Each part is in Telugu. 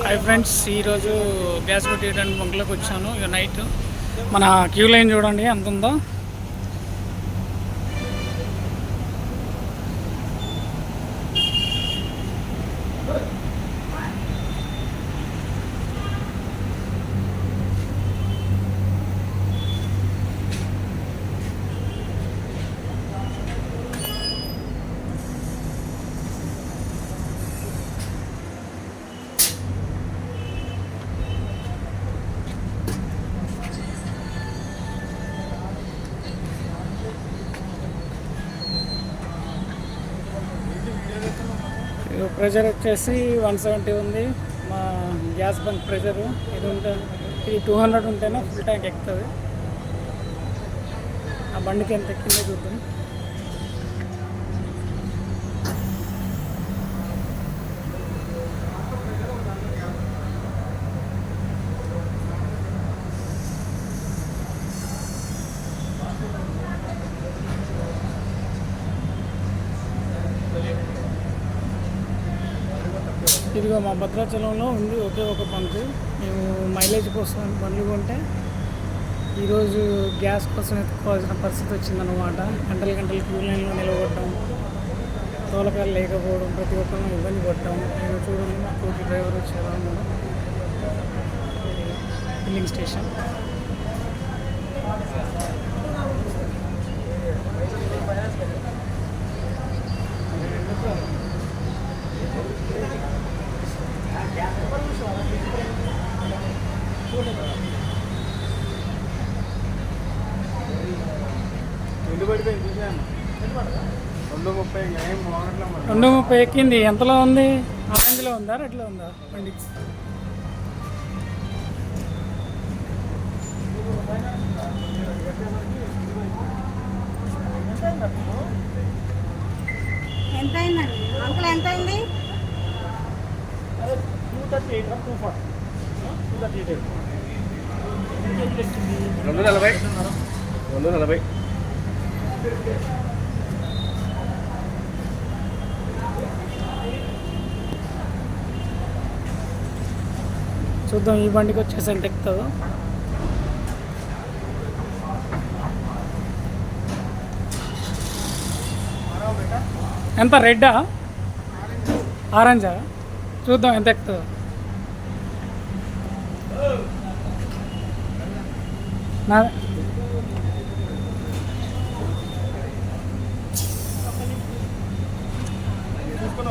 హాయ్ ఫ్రెండ్స్ ఈరోజు గ్యాస్ కొట్టేయడానికి బంక్లోకి వచ్చాను ఇక నైట్ మన క్యూ లైన్ చూడండి ఎంత ఉందో. ప్రెషర్ వచ్చేసి వన్ సెవెంటీ ఉంది. మా గ్యాస్ బంక్ ప్రెషరు ఇది ఉంటే ఇది టూ హండ్రెడ్ ఉంటేనే ఫుల్ ట్యాంక్ ఎక్కుతుంది. ఆ బండికి ఎంత ఎక్కిందో చూద్దాం. ఇదిగో మా భద్రాచలంలో ఉంది ఒకే ఒక పంపు మేము మైలేజ్ కోసం బండ్లు కొంటే ఈరోజు గ్యాస్ కోసం ఎత్తుకోవాల్సిన పరిస్థితి వచ్చిందనమాట గంటలు గంటలు క్యూ లైన్లో నిలబడటం తోలకాలు లేకపోవడం ప్రతి ఒక్కరిని ఇబ్బంది పడటం నేను చూడండి మా కోటి డ్రైవర్ వచ్చారు అన్నాడు ఫిల్లింగ్ స్టేషన్ రెండు రెండు ముప్పై ఎక్కింది. ఎంతలో ఉంది? ఆరెంజ్లో ఉందా? రెడ్లో ఉందా? బండి? ఎంత అయిందండి అంకుల్ ఎంత అయింది two thirty eight two forty two thirty eight రెండు నలభై. రెండు నలభై. చూద్దాం ఈ బండికి వచ్చేసి ఎంత ఎక్కుతుందో. ఎంత రెడ్డా? ఆరెంజా? చూద్దాం ఎంత ఎక్కుతుందో. నా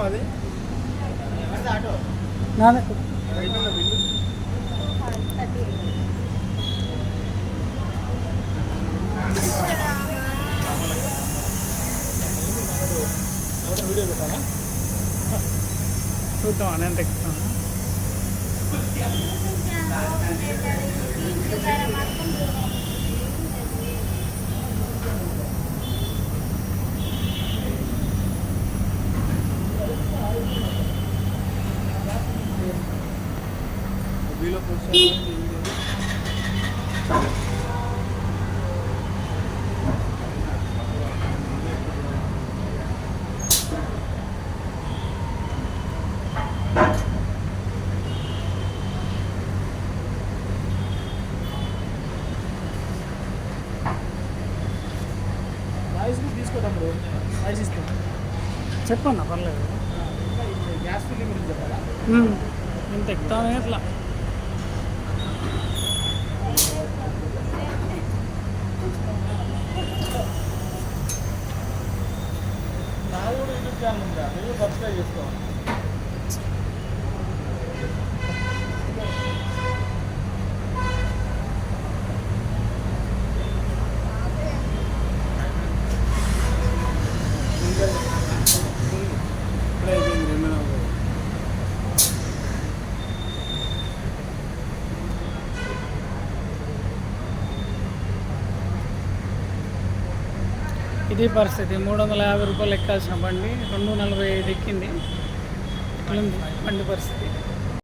అది? వీడియో పెట్టాలా చూద్దాం అని ఎంత పోస్ట్ చెప్పన్నా పర్లేదు. గ్యాస్ ఫిల్లింగ్ గురించి చెప్పాలా? ఉమ్, ఇంత ఎక్కుతానే అట్లా. ఛానల్ ఉంది మీరు సబ్స్క్రైబ్ చేసుకోవాలి ఇప్పుడే అయిపోయింది రెండు నలభై ఇది పరిస్థితి. మూడు వందల యాభై రూపాయలు ఎక్కాల్సిన బండి. రెండు నలభై ఐదు ఎక్కింది. బండి పరిస్థితి.